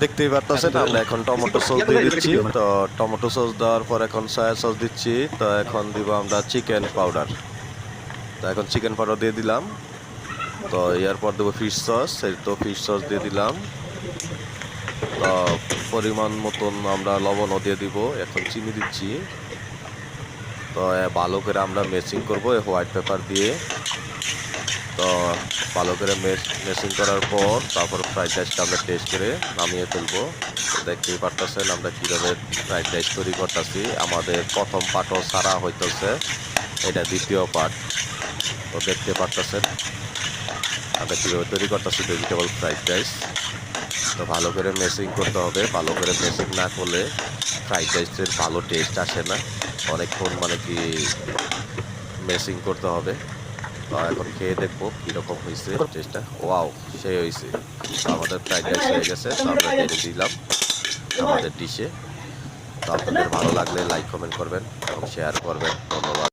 দেখতেই পারতেছেন আমরা এখন টমেটো সস দিয়ে দিচ্ছি। তো টমেটো সস দেওয়ার পর এখন সয়া সস দিচ্ছি। তো এখন দিব আমরা চিকেন পাউডার তো এখন চিকেন পাউডার দিয়ে দিলাম। তো এরপর দেবো ফিশ সস এই তো ফিশ সস দিয়ে দিলাম। তো পরিমাণ মতন আমরা লবণও দিয়ে দিব। এখন চিনি দিচ্ছি। তো ভালো করে আমরা মেসিং করব হোয়াইট পেপার দিয়ে। তো ভালো করে মেসিং করার পর, তারপর ফ্রাইড রাইসটা আমরা টেস্ট করে নামিয়ে ফেলব। তো, দেখতেই পারতেছেন আমরা কীভাবে ফ্রাইড রাইস তৈরি করতেছি। আমাদের প্রথম পাটও সারা হইতেছে, এটা দ্বিতীয় পার্ট তো, দেখতে পারতেছেন আমরা কীভাবে তৈরি করতেছি ভেজিটেবল ফ্রাইড রাইস তো ভালো করে মেসিং করতে হবে। ভালো করে মেসিং না করলে ফ্রাইড রাইসের ভালো টেস্ট আসে না। অনেকক্ষণ মানে কি মেসিং করতে হবে। এখন খেয়ে দেখব কীরকম হয়েছে টেস্টটা ওয়াও সে হয়েছে আমাদের ফ্রাইড রাইস হয়ে গেছে, তো আমরা ঢেলে দিলাম আমাদের ডিশে তো আপনাদের ভালো লাগলে লাইক কমেন্ট করবেন এবং শেয়ার করবেন। ধন্যবাদ।